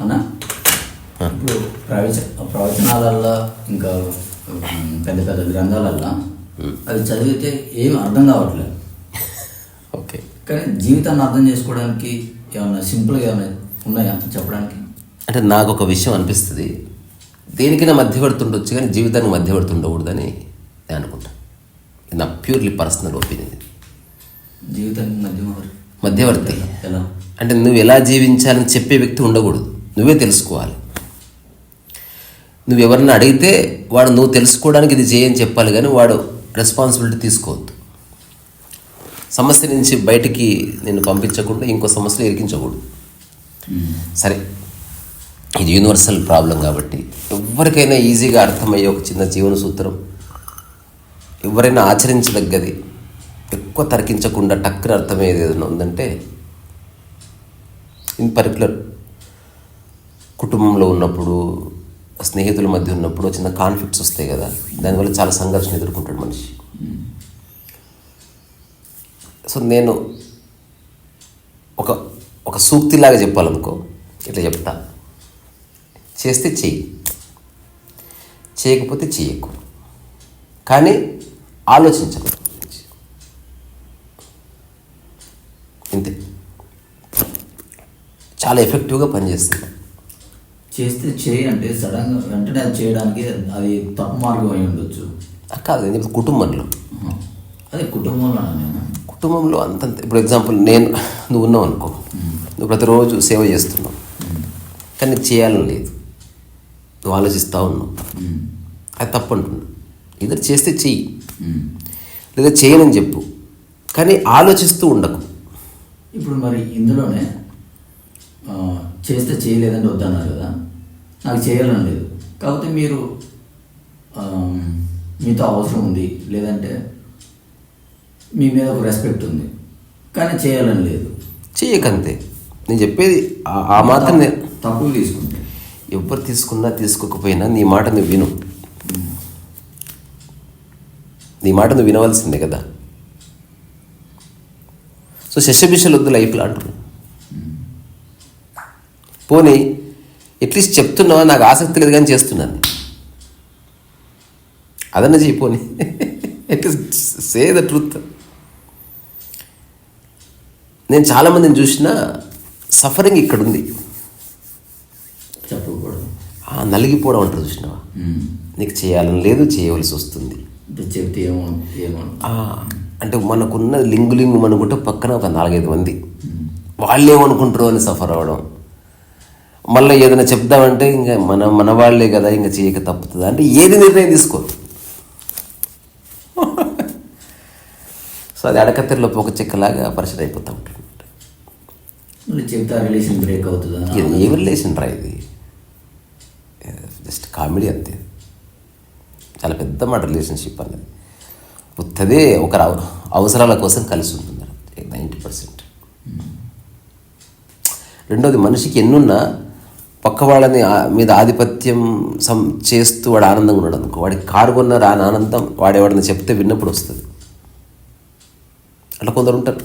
అన్నా ఇప్పుడు ప్రవచ ప్రవచనాలల్లో ఇంకా పెద్ద పెద్ద గ్రంథాలల్లో అవి చదివితే ఏమి అర్థం కావట్లేదు. ఓకే. కానీ జీవితాన్ని అర్థం చేసుకోవడానికి ఏమన్నా సింపుల్గా ఏమైనా ఉన్నాయా చెప్పడానికి? అంటే నాకు ఒక విషయం అనిపిస్తుంది. దేనికైనా మధ్యవర్తి ఉండొచ్చు కానీ జీవితానికి మధ్యవర్తి ఉండకూడదని నేను అనుకుంటాను ఇది నా ప్యూర్లీ పర్సనల్ ఒపీనియన్ జీవితానికి మధ్యమ మధ్యవర్తి. ఎలా? అంటే నువ్వు ఎలా జీవించాలని చెప్పే వ్యక్తి ఉండకూడదు. నువ్వే తెలుసుకోవాలి. నువ్వు ఎవరిని అడిగితే వాడు నువ్వు తెలుసుకోవడానికి ఇది చేయని చెప్పాలి కానీ వాడు రెస్పాన్సిబిలిటీ తీసుకోవద్దు. సమస్య నుంచి బయటికి నేను పంపించకుండా ఇంకో సమస్యలు ఇరికించకూడదు. సరే ఇది యూనివర్సల్ ప్రాబ్లం కాబట్టి ఎవరికైనా ఈజీగా అర్థమయ్యే ఒక చిన్న జీవన సూత్రం. ఎవరైనా ఆచరించదగ్గది ఎక్కువ తర్కించకుండా టక్కున అర్థమయ్యేది ఏదైనా ఉందంటే ఇన్ పర్టికులర్ కుటుంబంలో ఉన్నప్పుడు స్నేహితుల మధ్య ఉన్నప్పుడు చిన్న కాన్ఫ్లిక్ట్స్ వస్తాయి కదా. దానివల్ల చాలా సంఘర్షణ ఎదుర్కొంటాడు మనిషి. సో నేను ఒక ఒక సూక్తిలాగా చెప్పాలనుకో ఇట్లా చెప్తా. చేస్తే చెయ్యి. చేయకపోతే చెయ్యకు. కానీ ఆలోచించకు. ఇంతే. చాలా ఎఫెక్టివ్గా పనిచేస్తుంది. చేస్తే చేయి అంటే సడన్గా వెంటనే అది చేయడానికి అది తప్పు మార్గం అయి ఉండొచ్చు. కాదు చెప్పేది కుటుంబంలో. అదే కుటుంబంలో నేను? కుటుంబంలో అంతంత ఇప్పుడు ఎగ్జాంపుల్ నేను నువ్వు ఉన్నావు అనుకో. నువ్వు ప్రతిరోజు సేవ చేస్తున్నావు. కానీ చేయాలని లేదు. నువ్వు ఆలోచిస్తూ ఉన్నావు. అది తప్పు అంటున్నా ఇద్దరు చేస్తే చెయ్యి. లేదా చేయనని చెప్పు. కానీ ఆలోచిస్తూ ఉండకు. ఇప్పుడు మరి ఇందులోనే చేస్తే చేయలేదంటే వద్దన్నారు కదా. నాకు చేయాలని లేదు. కాకపోతే మీరు మీతో అవసరం ఉంది. లేదంటే మీ మీద ఒక రెస్పెక్ట్ ఉంది. కానీ చేయాలని లేదు. చెయ్యకంతే నేను చెప్పేది ఆ- మాత్రం తప్పులు తీసుకుంటే. ఎవరు తీసుకున్నా తీసుకోకపోయినా నీ మాట నువ్వు విను. నీ మాట నువ్వు వినవలసిందే కదా. సో శశబిషలు వద్దు లైఫ్లో అంటున్నాను పోనీ అట్లీస్ట్ చెప్తున్నావా? నాకు ఆసక్తి లేదు కానీ చేస్తున్నాను. అదన్న చెయ్యి పోనీ. At least say the truth. నేను చాలామందిని చూసిన సఫరింగ్ ఇక్కడ ఉంది చెప్పకూడదు నలిగిపోవడం అంటారు చూసినావా. నీకు చేయాలని లేదు చేయవలసి వస్తుంది. చెప్తే ఏమో ఏమో. అంటే మనకున్న లింగు లింగు అనుకుంటే పక్కన ఒక నాలుగైదు మంది. వాళ్ళు ఏమనుకుంటారో అని సఫర్ అవ్వడం? మళ్ళీ ఏదైనా చెప్దామంటే ఇంకా మన మన వాళ్ళే కదా ఇంకా చేయక తప్పుతుందా? అంటే ఏది నిర్ణయం తీసుకో సో అది అడకత్తెరలో పోక చెక్కలాగా పరిచయం అయిపోతూ ఉంటుంది. చెప్తే రిలేషన్ బ్రేక్ అవుతుందా? ఇది ఏ రిలేషన్ రా ఇది? జస్ట్ కామెడీ అంతే. చాలా పెద్ద మాట రిలేషన్షిప్ అన్నది. ఉత్తదే ఒకరి అవ- అవసరాల కోసం కలిసి ఉంటుంది. Ninety percent. రెండోది మనిషికి ఎన్నున్నా పక్క వాళ్ళని మీద ఆధిపత్యం సం చేస్తూ వాడు ఆనందంగా ఉన్నాడు అనుకో. వాడికి కారు కొన్న రాని ఆనందం వాడేవాడిని చెప్తే విన్నప్పుడు వస్తుంది. అట్లా కొందరు ఉంటారు.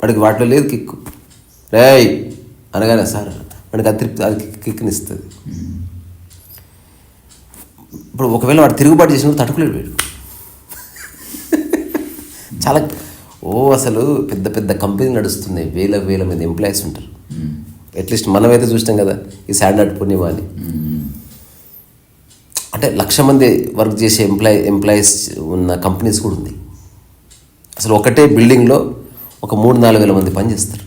వాడికి వాటిలో లేదు కిక్కు. రేయ్! అనగానే సార్ వాడికి అతృప్తి అది కిక్నిస్తుంది ఇప్పుడు ఒకవేళ వాడు తిరుగుబాటు చేసినప్పుడు తట్టుకోలేడు వీడు. చాలా ఓ అసలు పెద్ద పెద్ద కంపెనీ నడుస్తున్నాయి. వేల వేల మంది ఎంప్లాయీస్ ఉంటారు. అట్లీస్ట్ మనమైతే చూసినాం కదా ఈ శాండర్డ్ పుణ్యమా అని. అంటే లక్ష మంది వర్క్ చేసే ఎంప్లాయ్ ఎంప్లాయీస్ ఉన్న కంపెనీస్ కూడా ఉంది. అసలు ఒకటే బిల్డింగ్లో ఒక మూడు నాలుగు వేల మంది పనిచేస్తారు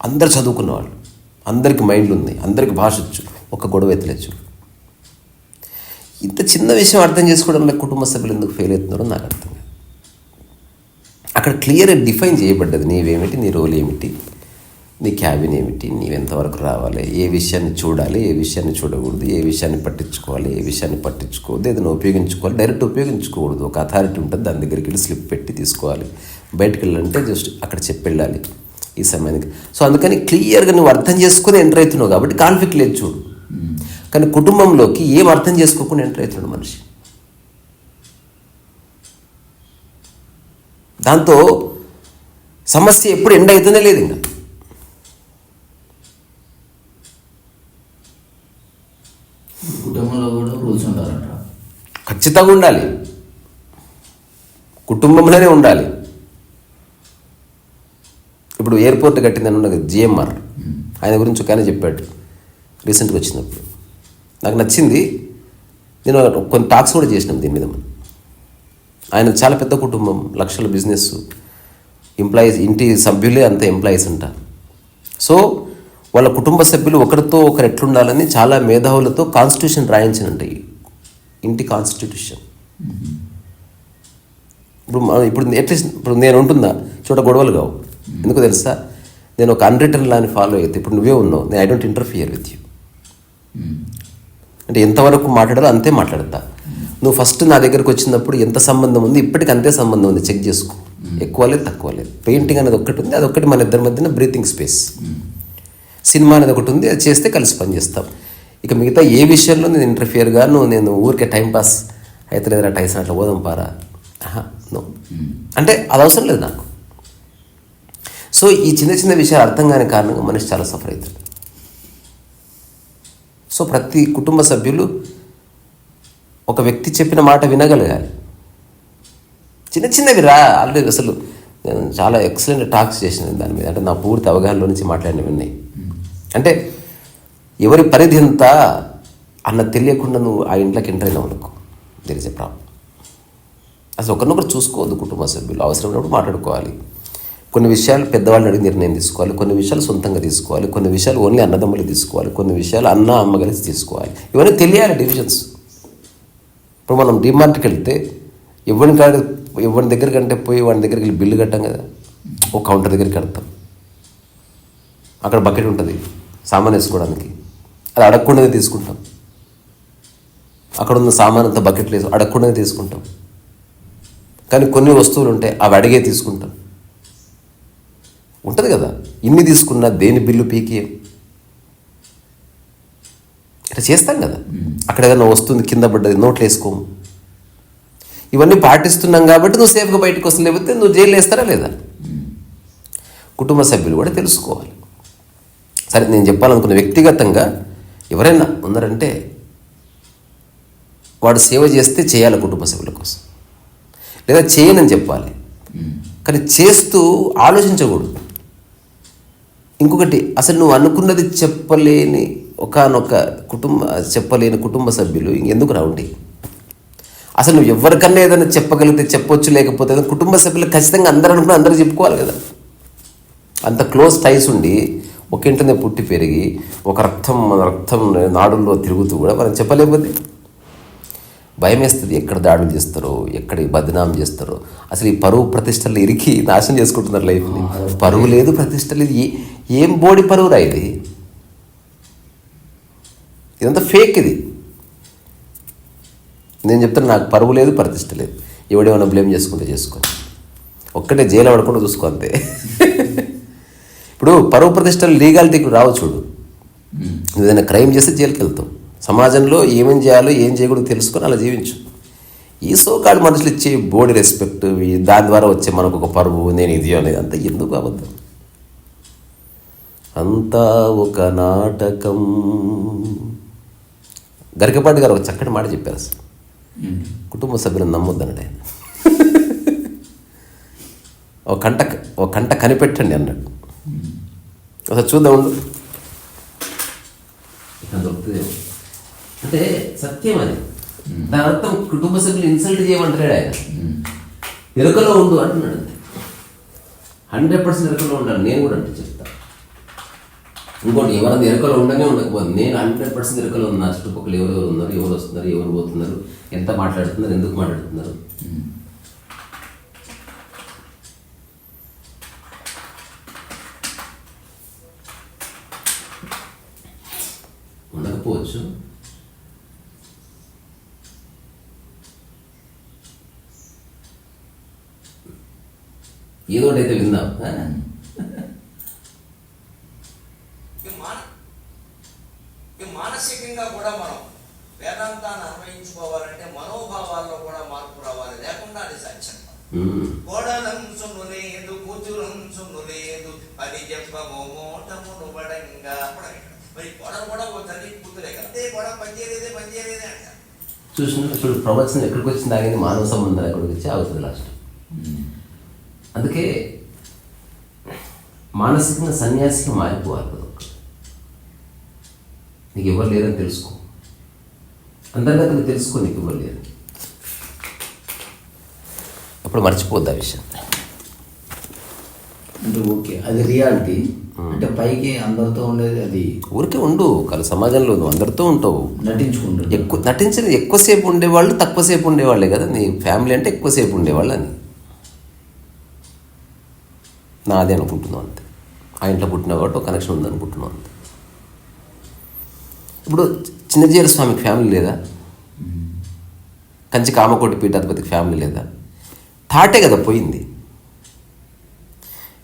అందరు చదువుకున్న వాళ్ళు అందరికి మైండ్లు ఉంది అందరికి భాష వచ్చు ఒక గొడవ ఎత్తలేచ్చు ఇంత చిన్న విషయం అర్థం చేసుకోవడంలో కుటుంబ సభ్యులు ఎందుకు ఫెయిల్ అవుతున్నారో నాకు అర్థం అక్కడ క్లియర్గా డిఫైన్ చేయబడ్డది నీవేమిటి నీ రోల్ ఏమిటి? నీ క్యాబిన్ ఏమిటి? నీవెంతవరకు రావాలి? ఏ విషయాన్ని చూడాలి? ఏ విషయాన్ని చూడకూడదు? ఏ విషయాన్ని పట్టించుకోవాలి? ఏ విషయాన్ని పట్టించుకోవద్దు? ఏదైనా ఉపయోగించుకోవాలి? డైరెక్ట్ ఉపయోగించుకోకూడదు. ఒక అథారిటీ ఉంటుంది. దాని దగ్గరికి వెళ్ళి స్లిప్ పెట్టి తీసుకోవాలి. బయటకు వెళ్ళాలంటే జస్ట్ అక్కడ చెప్పి వెళ్ళాలి. ఈ సమయానికి. సో అందుకని క్లియర్గా నువ్వు అర్థం చేసుకుని ఎంటర్ అవుతున్నావు కాబట్టి కాన్ఫ్లిక్ట్ లేదు చూడు. కానీ కుటుంబంలోకి ఏం అర్థం చేసుకోకుండా ఎంటర్ అవుతున్నాడు మనిషి. దాంతో సమస్య ఎప్పుడు ఎండ్ అవుతూనే లేదు ఇంకా. ఖచ్చితంగా ఉండాలి. కుటుంబంలోనే ఉండాలి. ఇప్పుడు ఎయిర్పోర్ట్ కట్టిందని ఉన్నది జిఎంఆర్. ఆయన గురించి ఒక ఆయన చెప్పాడు రీసెంట్గా వచ్చినప్పుడు. నాకు నచ్చింది. నేను కొన్ని టాక్స్ కూడా చేసినాం దీని మీద. మనం ఆయన చాలా పెద్ద కుటుంబం లక్షల బిజినెస్ ఎంప్లాయీస్ ఇంటి సభ్యులే అంత ఎంప్లాయీస్ అంట. సో వాళ్ళ కుటుంబ సభ్యులు ఒకరితో ఒకరు ఎట్లుండాలని చాలా మేధావులతో కాన్స్టిట్యూషన్ రాయించినంట ఇంటి కాన్స్టిట్యూషన్ ఇప్పుడు మనం ఇప్పుడు అట్లీస్ట్ ఇప్పుడు నేను ఉంటుందా చోట గొడవలు కావు. ఎందుకు తెలుసా? నేను ఒక అన్రిటర్న్ లాని ఫాలో అయితే ఇప్పుడు నువ్వే ఉన్నావు నేను I don't interfere with you అంటే ఎంతవరకు మాట్లాడాలో అంతే మాట్లాడతా. నువ్వు ఫస్ట్ నా దగ్గరకు వచ్చినప్పుడు ఎంత సంబంధం ఉంది ఇప్పటికి అంతే సంబంధం ఉంది చెక్ చేసుకో. ఎక్కువ లేదు తక్కువ లేదు. పెయింటింగ్ అనేది ఒకటి ఉంది అది ఒకటి మన ఇద్దరి మధ్యన బ్రీతింగ్ స్పేస్ సినిమా అనేది ఒకటి ఉంది అది చేస్తే కలిసి పనిచేస్తాం. ఇక మిగతా ఏ విషయంలో నేను ఇంటర్ఫియర్ గాను నేను ఊరికే టైంపాస్ అయితే లేదా టైసన్ అట్లా పోదాం పారా. నో అంటే అది అవసరం లేదు నాకు. సో ఈ చిన్న చిన్న విషయాలు అర్థం కాని కారణంగా మనిషి చాలా సఫర్ అవుతాడు. సో ప్రతి కుటుంబ సభ్యులు ఒక వ్యక్తి చెప్పిన మాట వినగలగాలి. చిన్న చిన్నవి రా ఆల్రెడీ అసలు నేను చాలా ఎక్సలెంట్ టాక్స్ చేసిన దాని మీద. అంటే నా పూర్తి అవగాహనలో నుంచి మాట్లాడినవి ఉన్నాయి. అంటే ఎవరి పరిధి ఎంత అన్న తెలియకుండా నువ్వు ఆ ఇంట్లోకి ఎంటర్ అయినావు అనుకో. దెర్ ఇస్ ఎ ప్రాబ్లం అసలు ఒకరినొకరు చూసుకోవద్దు కుటుంబ సభ్యులు. అవసరమైనప్పుడు మాట్లాడుకోవాలి. కొన్ని విషయాలు పెద్దవాళ్ళని అడిగి నిర్ణయం తీసుకోవాలి. కొన్ని విషయాలు సొంతంగా తీసుకోవాలి. కొన్ని విషయాలు ఓన్లీ అన్నదమ్ములు తీసుకోవాలి. కొన్ని విషయాలు అన్న అమ్మ కలిసి తీసుకోవాలి. ఇవన్నీ తెలియాలి డివిజన్స్ ఇప్పుడు మనం డిమార్ట్కి వెళ్తే ఎవరిని కాడ ఎవరి దగ్గర కంటే పోయి వాడి దగ్గరికి వెళ్ళి బిల్లు కట్టాం కదా. ఓ కౌంటర్ దగ్గరికి కడతాం. అక్కడ బకెట్ ఉంటుంది. సామాన్ వేసుకోవడానికి. అది అడగకుండానే తీసుకుంటాం. అక్కడ ఉన్న సామాన్ అంతా బకెట్లు లేదు అడగకుండానే తీసుకుంటాం. కానీ కొన్ని వస్తువులు ఉంటాయి అవి అడిగే తీసుకుంటాం. ఉంటుంది కదా? ఇన్ని తీసుకున్నా దేని బిల్లు పీకే? ఇట్లా చేస్తాం కదా? అక్కడ ఏదైనా వస్తుంది కింద పడ్డది నోట్లు వేసుకోము. ఇవన్నీ పాటిస్తున్నాం కాబట్టి నువ్వు సేఫ్గా బయటకు వస్తుంది లేకపోతే నువ్వు జైలు వేస్తారా లేదా? కుటుంబ సభ్యులు కూడా తెలుసుకోవాలి. సరే నేను చెప్పాలనుకున్న వ్యక్తిగతంగా ఎవరైనా ఉన్నారంటే వాడు సేవ చేస్తే చేయాలి కుటుంబ సభ్యుల కోసం. లేదా చేయనని చెప్పాలి. కానీ చేస్తూ ఆలోచించకూడదు. ఇంకొకటి అసలు నువ్వు అనుకున్నది చెప్పలేని ఒకనొక కుటుంబ చెప్పలేని కుటుంబ సభ్యులు ఇంకెందుకు రావండి? అసలు నువ్వు ఎవరికన్నా ఏదైనా చెప్పగలిగితే చెప్పొచ్చు లేకపోతే ఏదైనా కుటుంబ సభ్యులు ఖచ్చితంగా అందరూ అనుకుని అందరూ చెప్పుకోవాలి కదా. అంత క్లోజ్ టైస్ ఉండి ఒక ఇంటనే పుట్టి పెరిగి ఒక రక్తం మన రక్తం నాడుల్లో తిరుగుతూ కూడా మనం చెప్పలేకపోతే. భయం వేస్తుంది ఎక్కడ దాడులు చేస్తారో ఎక్కడ బదనాం చేస్తారో. అసలు ఈ పరువు ప్రతిష్టలు ఇరికి నాశనం చేసుకుంటున్నారు లైఫ్ని. పరువు లేదు ప్రతిష్ట లేదు. ఏ- బోడి పరువురా ఇది? ఇదంతా ఫేక్ ఇది. నేను చెప్తాను నాకు పరువు లేదు ప్రతిష్ట లేదు. ఎవడేమైనా బ్లేమ్ చేసుకుంటే చేసుకోండి ఒక్కటే జైలు పడకుండా చూసుకో అంతే. ఇప్పుడు పరువు ప్రతిష్టలు లీగాలిటీకి రావు చూడు. ఏదైనా క్రైమ్ చేస్తే జైలుకి వెళ్తావు సమాజంలో ఏమేం చేయాలో ఏం చేయకూడదు తెలుసుకొని అలా జీవించు. ఈ సోకాడు మనుషులు ఇచ్చే బోడి రెస్పెక్ట్ దాని ద్వారా వచ్చే మనకు ఒక పరువు నేను ఇది అనేది అంతా ఎందుకు అబద్ధం? అంతా ఒక నాటకం. గరికపాటి గారు ఒక చక్కటి మాట చెప్పారు అసలు. కుటుంబ సభ్యులను నమ్మొద్దన్నాడు ఆయన. ఒక కంట ఒక కంట కనిపెట్టండి అన్నాడు ఒకసారి చూద్దాం ఉండు. ఇక్కడ దొరుకుతుందేమో. అంటే సత్యం అది. దాని అర్థం కుటుంబ సభ్యులు ఇన్సల్ట్ చేయమంటాడు ఆయన? ఎరుకలో ఉండు అంటున్నాడు అంతే. హండ్రెడ్ పర్సెంట్ ఎరుకలో ఉండాలి. నేను కూడా అంటే చెప్తా. ఇంకోటి ఎవరైనా ఎరుకలో ఉండనే ఉండకపోతే నేను హండ్రెడ్ పర్సెంట్ ఎరుకలో ఉన్నా చుట్టుపక్కల ఎవరెవరు ఉన్నారు ఎవరు వస్తున్నారు ఎవరు పోతున్నారు ఎంత మాట్లాడుతున్నారు ఎందుకు మాట్లాడుతున్నారు? ఏదో ఒకటి అయితే విందాం మానసికంగా కూడా మనం వేదాంతాన్ని అన్వయించుకోవాలంటే మనోభావాల్లో కూడా మార్పు రావాలి. లేకుండా అది సాధ్యం ఉమ్. కోడలంచును లేదు కూతురంచును లేదు పని చెప్పము మోటమును ఇక్కడ. మరి కోడలు కూడా ఓ తల్లి కూతురే కదా. అదే కూడా పనిచేయలేదే పనిచేయలేదే అంటారు. చూసిన చూడు ప్రవచనం ఎక్కడికి వచ్చింది ఆగింది? మానవ సంబంధం ఎక్కడికి వచ్చి అవుతుంది లాస్ట్ అందుకే మానసికంగా సన్యాసిగా మారిపోవాలి ఒక్కరు. నీకు ఎవరు లేరని తెలుసుకో. అంతర్గతంగా తెలుసుకో నీకు ఎవరు లేరు. అప్పుడు మర్చిపోద్ది ఆ విషయం. అంటే ఓకే అది రియాలిటీ. అంటే పైకి అందరితో ఉండేది అది ఊరికే ఉండు కల సమాజంలో నువ్వు అందరితో ఉంటావు. నటించుకుంటారు ఎక్కువ నటించలేదు ఎక్కువసేపు ఉండేవాళ్ళు తక్కువసేపు ఉండేవాళ్ళే కదా. నీ ఫ్యామిలీ అంటే ఎక్కువసేపు ఉండేవాళ్ళు అని నాదే అనుకుంటున్నాం అంతే. ఆ ఇంట్లో పుట్టిన కాబట్టి ఒక కనెక్షన్ ఉందనుకుంటున్నాం అంతే. ఇప్పుడు చిన్నజీర స్వామికి ఫ్యామిలీ లేదా? కంచి కామకోటి పీఠాధిపతికి ఫ్యామిలీ లేదా? థాటే కదా పోయింది.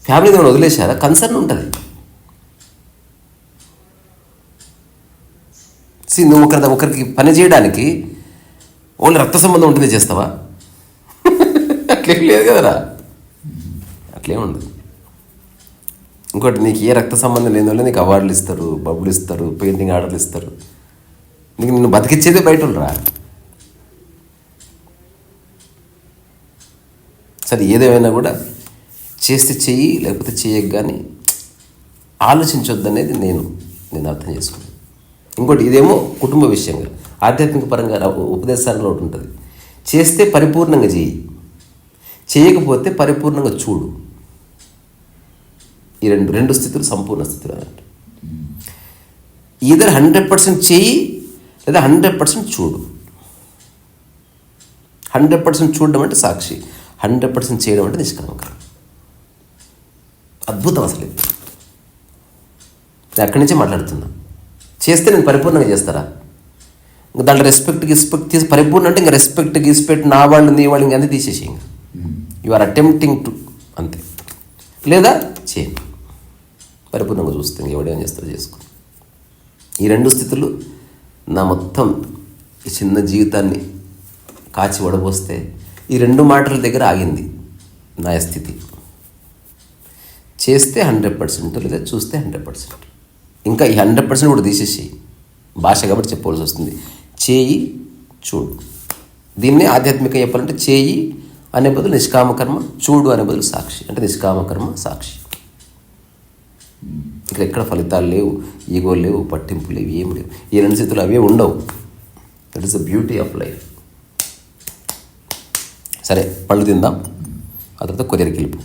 ఫ్యామిలీ దగ్గర వదిలేశారా? కన్సర్న్ ఉంటుంది. సి నువ్వు ఒకరి ఒకరికి పని చేయడానికి ఓన్లీ రక్త సంబంధం ఉంటుంది చేస్తావా? అట్లేం లేదు కదరా. అట్లేం ఉండదు. ఇంకోటి నీకు ఏ రక్త సంబంధం లేని వాళ్ళు నీకు అవార్డులు ఇస్తారు బబ్బులు ఇస్తారు పెయింటింగ్ ఆర్డర్లు ఇస్తారు. నీకు నిన్ను బతికిచ్చేదే బయట రా సరే ఏదేమైనా కూడా చేస్తే చెయ్యి లేకపోతే చేయక కానీ ఆలోచించొద్దు అనేది నేను నేను అర్థం చేసుకున్నాను. ఇంకోటి ఇదేమో కుటుంబ విషయంగా ఆధ్యాత్మిక పరంగా ఉపదేశాలలో ఒకటి ఉంటుంది. చేస్తే పరిపూర్ణంగా చెయ్యి. చేయకపోతే పరిపూర్ణంగా చూడు. ఈ రెండు రెండు స్థితులు సంపూర్ణ స్థితులు అన్నట్టు. ఈధర్ హండ్రెడ్ పర్సెంట్ చెయ్యి లేదా హండ్రెడ్ పర్సెంట్ చూడు. హండ్రెడ్ పర్సెంట్ చూడడం అంటే సాక్షి. హండ్రెడ్ పర్సెంట్ చేయడం అంటే నిష్కామకరం అద్భుతం అసలు నేను అక్కడి నుంచే మాట్లాడుతున్నా. చేస్తే నేను పరిపూర్ణంగా చేస్తారా? ఇంకా దాంట్లో రెస్పెక్ట్ గిస్పెక్ట్ తీసి పరిపూర్ణ అంటే ఇంకా రెస్పెక్ట్ గిస్పెక్ట్ నా వాళ్ళు నీ వాళ్ళు ఇంకా అన్నీ తీసేసి ఇంకా. యు ఆర్ అటెంప్టింగ్ టు అంతే. లేదా చేయండి. పరిపూర్ణంగా చూస్తుంది ఎవడేం చేస్తారో చేసుకో. ఈ రెండు స్థితులు నా మొత్తం ఈ చిన్న జీవితాన్ని కాచి వడబోస్తే ఈ రెండు మాటల దగ్గర ఆగింది నా స్థితి. చేస్తే హండ్రెడ్ పర్సెంట్ లేదా చూస్తే హండ్రెడ్ పర్సెంట్. ఇంకా ఈ హండ్రెడ్ పర్సెంట్ కూడా తీసేసి భాష కాబట్టి చెప్పవలసి వస్తుంది. చేయి చూడు. దీన్నే ఆధ్యాత్మిక చెప్పాలంటే చేయి అనే బదులు నిష్కామకర్మ చూడు అనే బదులు సాక్షి. అంటే నిష్కామకర్మ సాక్షి. ఇక్కడ ఎక్కడ ఫలితాలు లేవు ఈగోలు లేవు పట్టింపు లేవు ఏం లేవు. ఈ రెండు స్థితులు అవే ఉండవు. That is the beauty of life సరే పళ్ళు తిందాం. ఆ తర్వాత కొరియర్కి వెళ్ళిపో